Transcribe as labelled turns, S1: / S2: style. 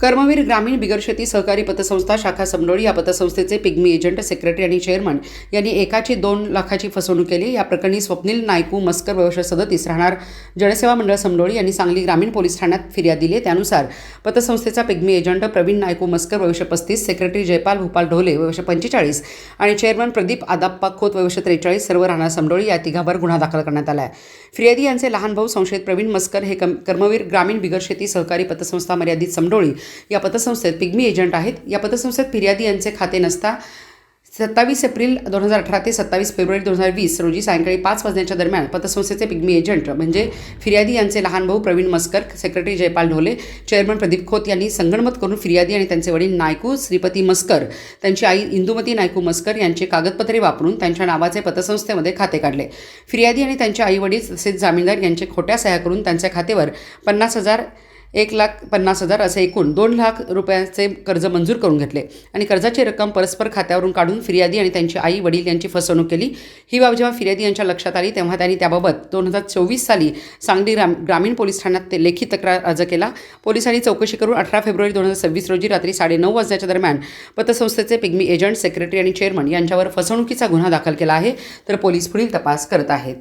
S1: कर्मवीर ग्रामीण बिगरशेती सहकारी पतसंस्था शाखा समडोळी या पतसंस्थेचे पिग्मी एजंट सेक्रेटरी आणि चेअरमन यांनी एकाची दोन लाखाची फसवणूक केली. या प्रकरणी स्वप्नील नायकू मस्कर वयोष सदतीस राहणार. जनसेवा मंडळ समडोळी यांनी सांगली ग्रामीण पोलीस ठाण्यात फिर्याद दिली. त्यानुसार पतसंस्थेचा पिग्मी एजंट प्रवीण नायकू मस्कर वयोष पस्तीस सेक्रेटरी जयपाल भूपाल ढोले वयोष पंचेचाळीस आणि चेअरमन प्रदीप आदाप्पा खोत वयोष त्रेचाळीस सर्व राहणार समडोळी या तिघावर गुन्हा दाखल करण्यात आला आहे फिर्यादी यांचे लहान भाऊ संशयित प्रवीण मस्कर हे कम कर्मवीर ग्रामीण बिगरशेती सहकारी पतसंस्था मर्यादित समडोळी या पतसंस्थेत पिग्मी एजंट आहेत. या पतसंस्थेत फिर्यादी यांचे खाते नसता सत्तावीस एप्रिल दोन हजार अठरा ते सत्तावीस फेब्रुवारी दोन हजार वीस रोजी सायंकाळी पाच वाजण्याच्या दरम्यान पतसंस्थेचे पिग्मी एजंट म्हणजे फिर्यादी यांचे लहान भाऊ प्रवीण मस्कर सेक्रेटरी जयपाल ढोले चेअरमन प्रदीप खोत यांनी संगणमत करून फिर्यादी आणि त्यांचे वडील नायकू श्रीपती मस्कर त्यांची आई इंदुमती नायकू मस्कर यांचे कागदपत्रे वापरून त्यांच्या नावाचे पतसंस्थेमध्ये खाते काढले. फिर्यादी आणि त्यांचे आई वडील तसेच जामीनदार यांचे खोट्या सह्या करून त्यांच्या खात्यावर पन्नास हजार एक लाख पन्नास हजार असे एकूण दोन लाख रुपयांचे कर्ज मंजूर करून घेतले. आणि कर्जाची रक्कम परस्पर खात्यावरून काढून फिर्यादी आणि त्यांची आई वडील यांची फसवणूक केली. ही बाब जेव्हा फिर्यादी यांच्या लक्षात आली तेव्हा त्यांनी त्याबाबत दोन हजार चोवीस साली सांगली ग्राम ग्रामीण पोलीस ठाण्यात ते लेखी तक्रार अर्ज केला. पोलिसांनी चौकशी करून अठरा फेब्रुवारी दोन हजार सव्वीस रोजी रात्री साडेनऊ वाजण्याच्या दरम्यान पतसंस्थेचे पिग्मी एजंट सेक्रेटरी आणि चेअरमन यांच्यावर फसवणुकीचा गुन्हा दाखल केला आहे. तर पोलीस पुढील तपास करत आहेत.